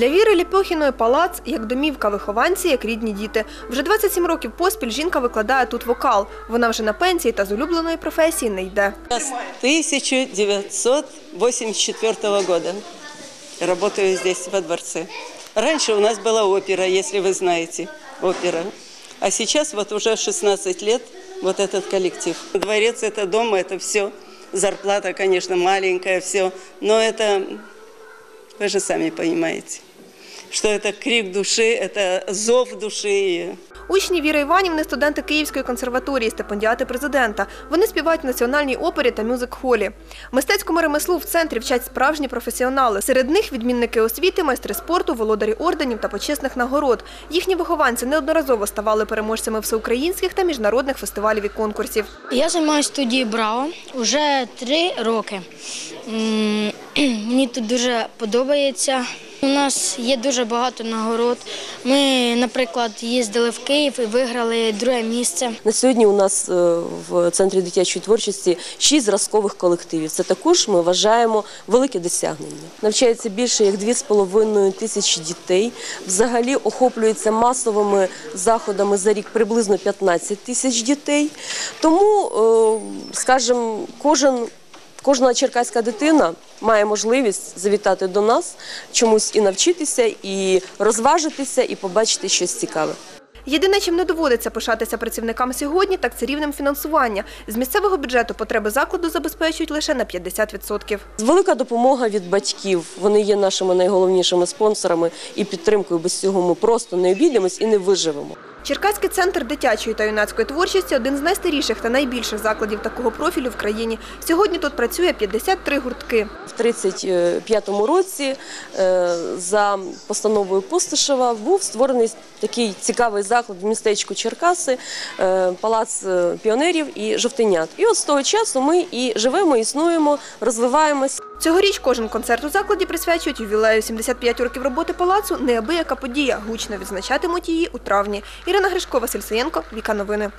Для Віри Ліпьохіної палац як домівка вихованці, як рідні діти. Вже 27 років поспіль жінка викладає тут вокал. Вона вже на пенсії та з улюбленої професії не йде. С 1984 года работаю здесь, во дворце. Раньше у нас была опера, если вы знаете, опера. А сейчас вот уже 16 лет вот этот коллектив. Дворец – это дом, это все. Зарплата, конечно, маленькая, все. Но это, вы же сами понимаете, Что это крик души, это зов души. Учні Віри Іванівни – студенти Київської консерваторії, стипендіати президента. Вони співають в національній опері та мюзик-холі. Мистецькому ремеслу в центрі вчать справжні професіонали. Серед них відмінники освіти, майстри спорту, володарі орденів та почесних нагород. Їхні вихованці неодноразово ставали переможцями всеукраїнських та міжнародних фестивалів і конкурсів. Я займаюся студією Браво вже три роки. Мені тут дуже подобається. У нас є дуже багато нагород. Ми, наприклад, їздили в Київ і виграли друге місце. На сьогодні у нас е, в центрі дитячої творчості шість зразкових колективів. Це також ми вважаємо велике досягнення. Навчається більше як 2,5 тисячі дітей. Взагалі охоплюється масовими заходами за рік приблизно 15 тисяч дітей. Тому, е, скажімо, кожен. Кожна черкаська дитина має можливість завітати до нас, чомусь і навчитися, і розважитися, і побачити щось цікаве. Єдине, чим не доводиться пишатися працівникам сьогодні, так це рівнем фінансування. З місцевого бюджету потреби закладу забезпечують лише на 50%. Велика допомога від батьків. Вони є нашими найголовнішими спонсорами і підтримкою. Без цього ми просто не обійдемось і не виживемо. Черкаський центр дитячої та юнацької творчості один з найстаріших та найбільших закладів такого профілю в країні. Сьогодні тут працює 53 гуртки. В 35-му році е, за постановою Постишева був створений такий цікавий заклад в містечку Черкаси, е, палац е, піонерів і жовтенят. І от з того часу ми і живемо, існуємо, розвиваємось. Цьогоріч кожен концерт у закладі присвячують ювілею 75 років роботи палацу. Неабияка подія. Гучно відзначатимуть її у травні. Ірина Гришко, Василь Саєнко, Віка Новини.